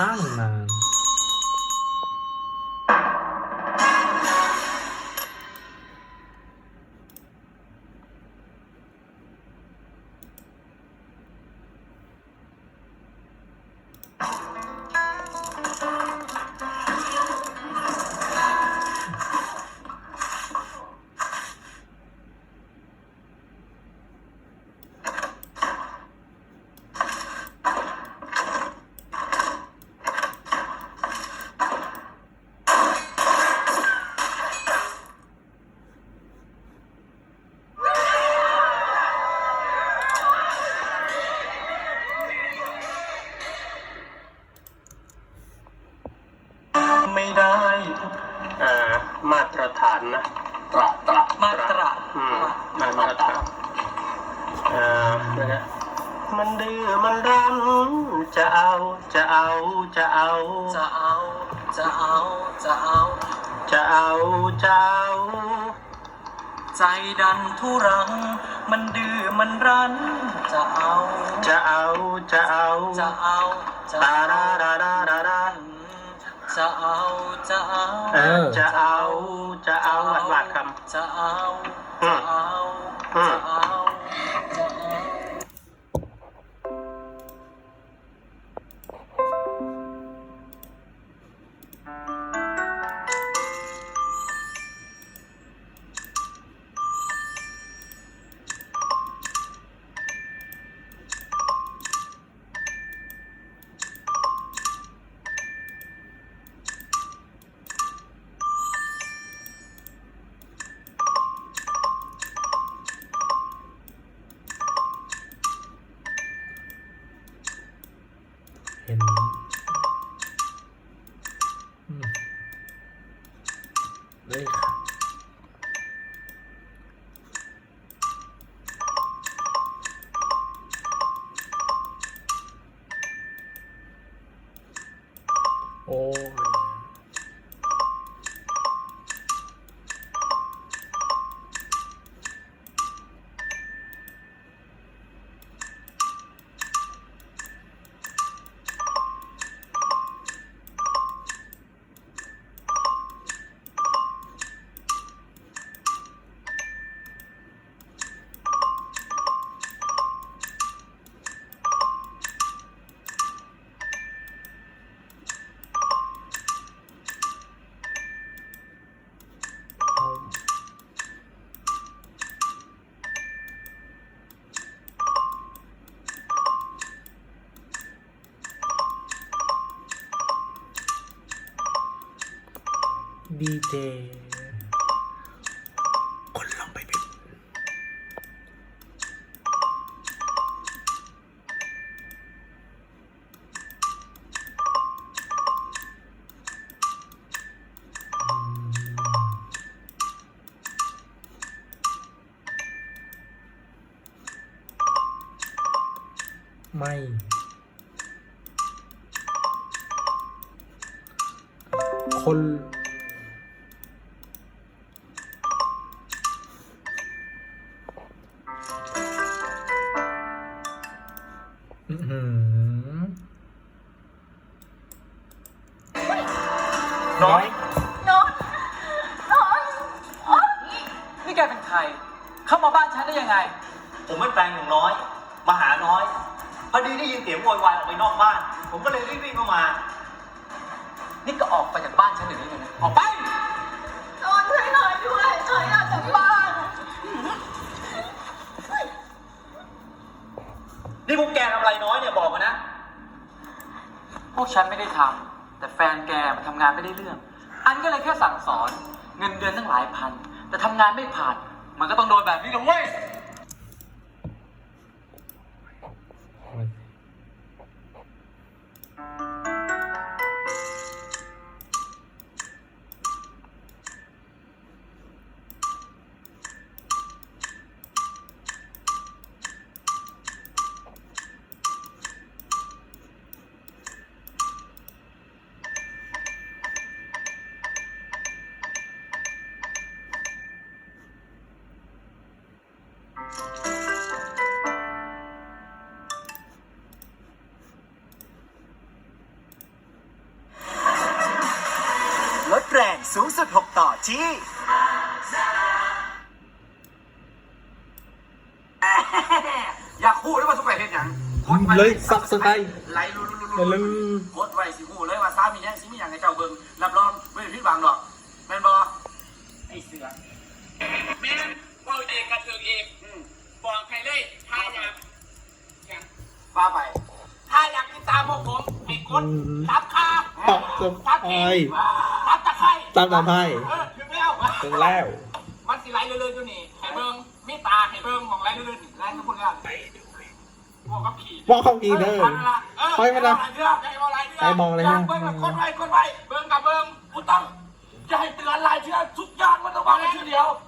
ตั้ง มาตรฐานนะตระตระมาตราอืมมาตรฐานอ่านะฮะมันดื้อมันรั้นจะเอาจะเอาจะเอา จะเอา จะเอา จะเอา จะเอาจะเอา ใจดันทุรัง มันดื้อมันรั้น จะเอา จะเอาจะเอา จะเอาจะตาเอาดาดาดาดาดา จะเอาจะเอาเออ จะเอาจะเอาหวัดหวัดคำจะเอาจะเอาจะเอา เดีเจคนลองไปเป็นอืมไม่คน น้อยน้อยน้อยโอ๊ยนี่แกเป็นใคร เข้ามาบ้านฉันได้ยังไง ผมเป็นแฟนของน้อย มาหาน้อย พอดีได้ยินเสียงโวยวายออกไปนอกบ้าน ผมก็เลยรีบวิ่งเข้ามา นี่ก็ออกไปจากบ้านฉันเดี๋ยวนี้เลยนะออกไป ทำแต่แฟนแกมันทำงานไม่ได้เรื่อง อันก็เลยแค่สั่งสอนเงินเดือนตั้งหลายพัน แต่ทำงานไม่ผ่าน มันก็ต้องโดนแบบนี้เลยเว้ย สูงสุด 6 ต่อที่อยากคู่ได้ว่าทุกไปเห็นอย่างเลยซับสไตล์ไหลลุลุลุเลยลุโคตรไว้สิคู่เลยว่าซ้ามีอย่างสิมีอย่างให้เจ้าเบิ่งรับรองไม่ผิดหวังหรอกแม่นบอไอเสือแม่นเราเองกับเธอเองบอกใครเลยถ้าอยากว่าไปถ้าอยากติดตามพวกผมให้กดซับคาตับสไตล์ซับ ตะไคร้ตามตามไพ่เออถึงแล้วถึงแล้ว มันสิไหลเรื่อยๆตัวนี้ให้เบิ่งมีตาให้เบิ่งมองไหลเรื่อยๆไหลทุกคนแล้วพวกกับขี่มองเข้ากีเด้อไปมาละเรื่องให้มองไหลเรื่องให้มองอะไรย่านะเบิ่งกับคนไว้คนไว้เบิ่งกับเบิ่งกูต้องจะให้เตือนหลายเชื่อทุกอย่างมันต้องวางในชื่อเดียวเออ